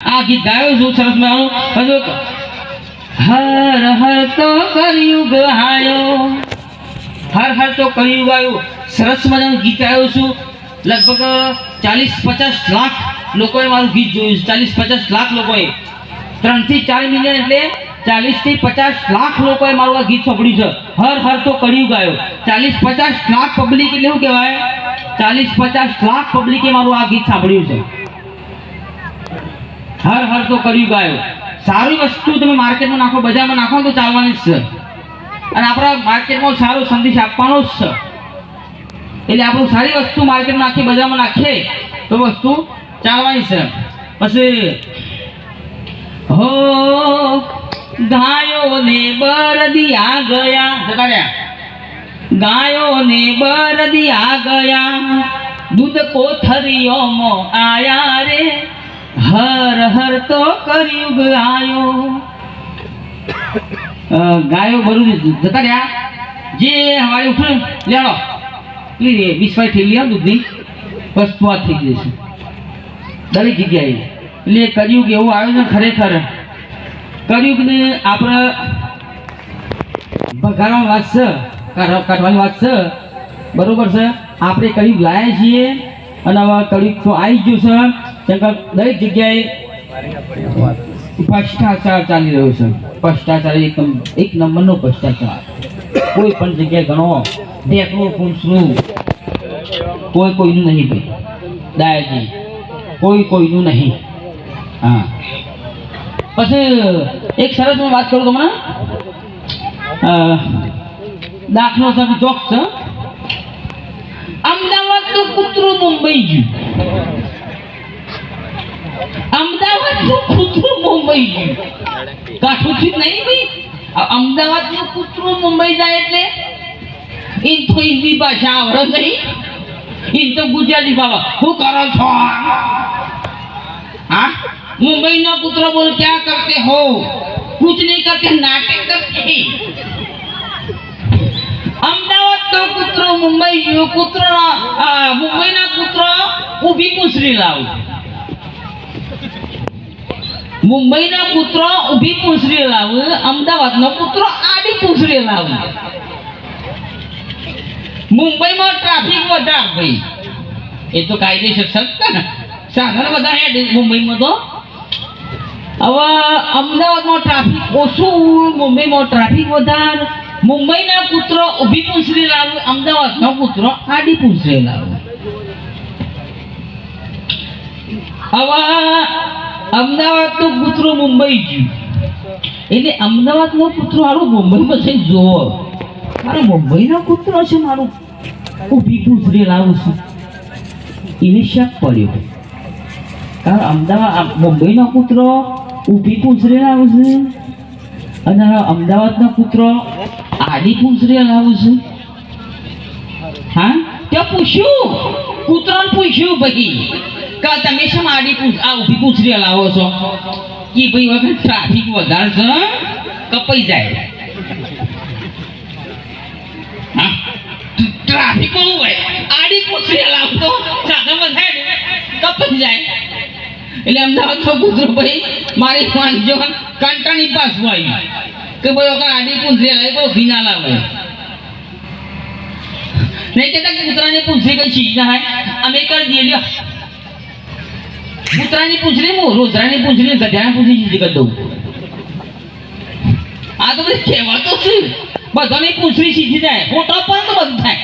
આ ગીત ગાયો છું સરસ હજુ હર હર તો કલયુગ હાયો હર હર તો કલયુગ આવ્યો સરસ મજાનું ગીત ગાયો છું. લગભગ ચાલીસ પચાસ લાખ લોકોએ મારું ગીત જોયું ચાલીસ પચાસ લાખ લોકોએ. ત્રણથી ચાર મિલિયન એટલે ચાલીસથી પચાસ લાખ લોકોએ મારું આ ગીત સાંભળ્યું છે. હર હર તો કળિયુગ આવ્યો ચાલીસ પચાસ લાખ પબ્લિક એટલે શું કહેવાય? ચાલીસ પચાસ લાખ પબ્લિકે મારું આ ગીત સાંભળ્યું છે. હર હર તો કળિયુગ આવ્યો સારી વસ્તુ તમે માર્કેટમાં નાખો, બજારમાં નાખો તો ચાલવાની જ છે. અને આપણા માર્કેટમાં સારો સંદેશ આપવાનો જ છે. એટલે આપણું સારી વસ્તુ માર્કેટમાં નાખી બજારમાં નાખીએ, તો વસ્તુ ચાલવાની છે. પછી, હો, ગાયોને બરદિયા ગયા. જતા ગાયોને બરદિયા ગયા. દૂધ કોથરીઓમાં આયા રે. હર હર તો કરિયુગ આયો ગાયો બરું જતા રહ્યા. જે હવારે ઉઠે, લેડો. પેલી વીસ વાય થેલી આવે દૂધની. બસ પાંચ થઈ જશે. દરેક જગ્યાએ. એટલે કરિયુગ એવું આવ્યું ને ખરેખર. કળિયુગને આપણે ભગાડવાની વાત છે કાઢવાની વાત છે. બરોબર છે? આપણે કયું લાયા છીએ. અને આવા કળિયુગ આવી ગયું છે. દરેક જગ્યાએ ભ્રષ્ટાચાર ચાલી રહ્યો છે. ભ્રષ્ટાચાર એક એક નંબરનો ભ્રષ્ટાચાર. કોઈ પણ જગ્યાએ ઘણો ઢેકણું ફૂંસનું, કોઈ કોઈનું નહીં ભાઈ. દાયાજી, કોઈ કોઈનું નહીં. હા. પછી એક સરસ હું વાત કરું તમને. દાખલો છે, ચોક છે. અમદાવાદનું કૂતરું મુંબઈ ગયું અમદાવાદનું કૂતરું મુંબઈ ગયું કાઠુંથી નહીં ભાઈ આ અમદાવાદનું કૂતરું મુંબઈ જાય એટલે ઈન તો હિન્દી ભાષા આવડે નહીં ઈન તો ગુજરાતી ભાષા શું કરો છો हाँ मुंबई ना पुत्र बोल क्या करते हो कुछ नहीं करते नाटक करते નો મુંબઈ ગયો પુત્ર મુંબઈ પુત્ર ઊભી પૂંછડી લાવ મુંબઈના પુત્ર ઊભી પૂંછડી લાવ, અમદાવાદનો પુત્ર આડી પૂંછડી લાવ. મુંબઈમાં ટ્રાફિક વધારે ભાઈ. એ તો કાયદેસર સત્તા ને. સાધન બધા હેડ મુંબઈમાં તો. હવે અમદાવાદમાં ટ્રાફિક ઓછું, મુંબઈમાં ટ્રાફિક વધારે. મુંબઈના પુત્ર ઊભી પૂંછડી લાવે, અમદાવાદનો પુત્ર આડી પૂંછડી લાવે. હવે અમદાવાદનો પુત્રો મુંબઈ ગયું એટલે અમદાવાદનો પુત્રો મારો મુંબઈમાં છે જોવો. મારો મુંબઈનો પુત્ર છે મારું. ઊભી પૂંછડી લાવું છું. એને શક પડ્યો. કારણ અમદાવાદ મુંબઈનો પુત્રો ઊભી પૂંછડી લાવું છે. અને અમદાવાદનો પુત્ર આડી પૂંછડી લાવે છું? હા? તો પૂછ્યું. પુત્રને પૂછ્યું ભાઈ કે તમે શું આડી આ ઊભી પૂછરી લાવો છો? કે ભાઈ વખત ટ્રાફિક વધારે છે કપાઈ જાય. હા? ટ્રાફિક બહુ હોય. આડી પૂછરી લાવતો સાધન વધારે કપાઈ જાય. એટલે અમદાવાદ તો કૂતરો ભાઈ, મારી વાંચજો કંટાળી પાસ હોય કે ભાઈ, ઓકા, આડી પૂંછડી લાવે બહુ ભીના લાવે નહીં કહેતા કે કૂતરાની પૂંછડી કઈ ચીજ ના હોય. અમે કરી દઈએ, લ્યો. કૂતરાની પૂંછડી હું, રોજરાની પૂંછડી ગધ્યાની પૂંછડી ચીજ કરી દઉં. આ તો બધી કહેવાતો છે. બધાની પૂંછડી સીધી જાય ફોટો પણ તો બધું થાય.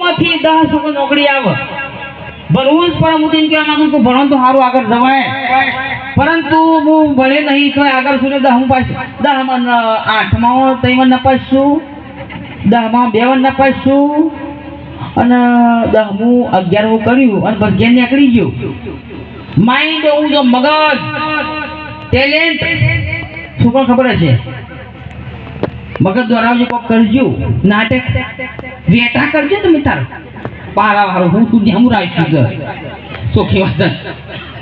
માંથી દસ નોકરી આવે. ભણવું પણ હું તેમ કહેવા માંગુ ભણો તો સારું આગળ જવાય. પરંતુ હું ભણે નહીં તો આગળ સુધી દહ હું પાછું દહમાં ન- આઠમાં ત્રણ નપાસું દહમાં બે વાર નપાસું અને દહમું અગિયારમું કર્યું, અને અગિયાર નીકળી ગયું. માઇન્ડ હું જો મગજ ટેલેન્ટ શું પણ ખબર છે મગજ દ્વારા જે કોક કરજો, નાટક. વેટા કરજો તમે તાર. પારા વાળો હું તું હું રાખી છે. ચોખ્ખી વાત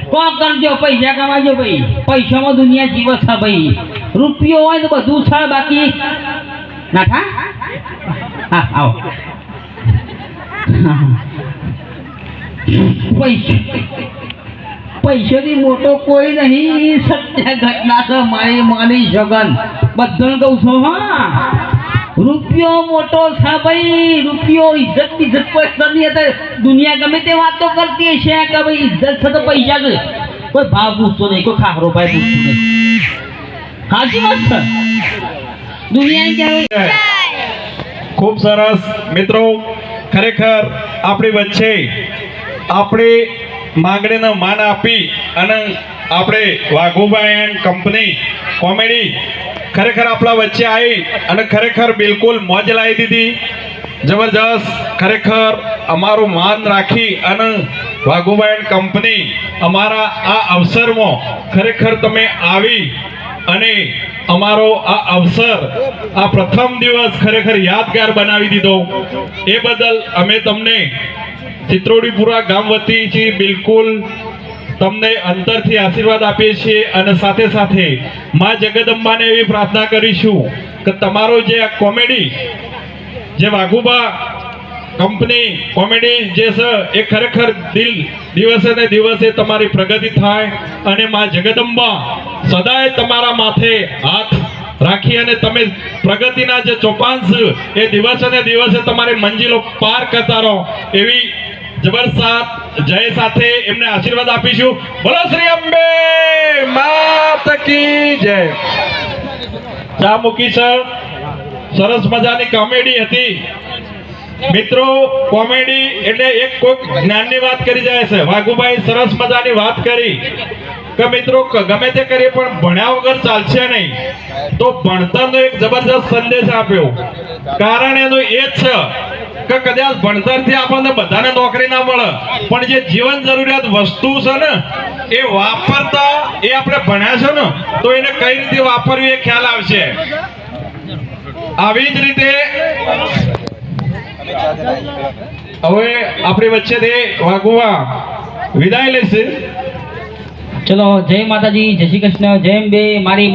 છે. કરજો પૈસા કમાજો ભાઈ. પૈસામાં દુનિયા જીવ છે ભાઈ. રૂપિયો હોય તો બધું છે, બાકી નાઠા હા, આવો. પૈસા. પૈસાથી મોટો કોઈ નહીં. સત્ય ઘટના છે, મારી માની જગન. બધાને કહું છું, હા. રૂપિયો મોટો છે ભાઈ, રૂપિયો ઇજ્જત ઇજ્જત કોઈ નથી અત્યારે દુનિયા ગમે તે વાતો કરતી હશે કે ભાઈ ઇજ્જત છે તો પૈસા છે. કોઈ ભાવ પૂછતો નહીં, કોઈ ખાખરો ભાઈ પૂછતો નહીં. સાચી વાત છે? દુનિયા ક્યારે ખૂબ સરસ. મિત્રો, ખરેખર આપણી વચ્ચે આપણે માંગણીને માન આપી અને આપણે વાઘુભાઈ એન્ડ કંપની કોમેડી ખરેખર આપણા વચ્ચે આવી અને ખરેખર બિલકુલ મોજ લાવી દીધી. જબરજસ્ત, ખરેખર અમારું માન રાખી અને વાઘુભાઈ કંપની અમારા આ અવસરમાં ખરેખર તમે આવી અને અમારો આ અવસર, આ પ્રથમ દિવસ ખરેખર યાદગાર બનાવી દીધો. એ બદલ અમે તમને ચિત્રોડીપુરા ગામ વતી બિલકુલ તમને અંતરથી આશીર્વાદ આપીએ છીએ અને સાથે સાથે મા જગદંબાને એવી પ્રાર્થના કરીશું કે તમારો જે આ કોમેડી, જે વાઘુબા કંપની કોમેડી જે છે, એ ખરેખર દિલ દિવસે ને દિવસે તમારી પ્રગતિ થાય અને માં જગદંબા સદાય તમારા માથે હાથ રાખી અને તમે પ્રગતિના જે ચોપાંશ એ દિવસે ને દિવસે તમારી મંજિલો પાર કરતા રહો એવી જબરસાત જય સાથે એમને આશીર્વાદ આપીશું. બોલો શ્રી અંબે, માત જય. ચા મૂકી, સર. સરસ મજાની કોમેડી હતી. મિત્રો, કોમેડી એટલે એક કોઈક જ્ઞાનની વાત કરી જાય છે. વાઘુભાઈ, સરસ મજાની વાત કરી. કે મિત્રો ગમે તે કરીએ, પણ ભણ્યા વગર ચાલશે નહીં. તો ભણતરનો એક જબરજસ્ત સંદેશ આપ્યો. કારણ એનું એ જ છે કે કદાચ ભણતરથી આપણને બધાને નોકરી ના મળે, પણ જે જીવન જરૂરિયાત વસ્તુ છે ને, એ વાપરતા એ આપણે ભણ્યા છે ને, તો એને કઈ રીતે વાપરવી એ ખ્યાલ આવશે. આવી જ રીતે હવે આપણી વચ્ચેથી વાઘુવા. વિદાય લેશે. ચલો, જય માતાજી, જય શ્રી કૃષ્ણ, જય અંબે, મારી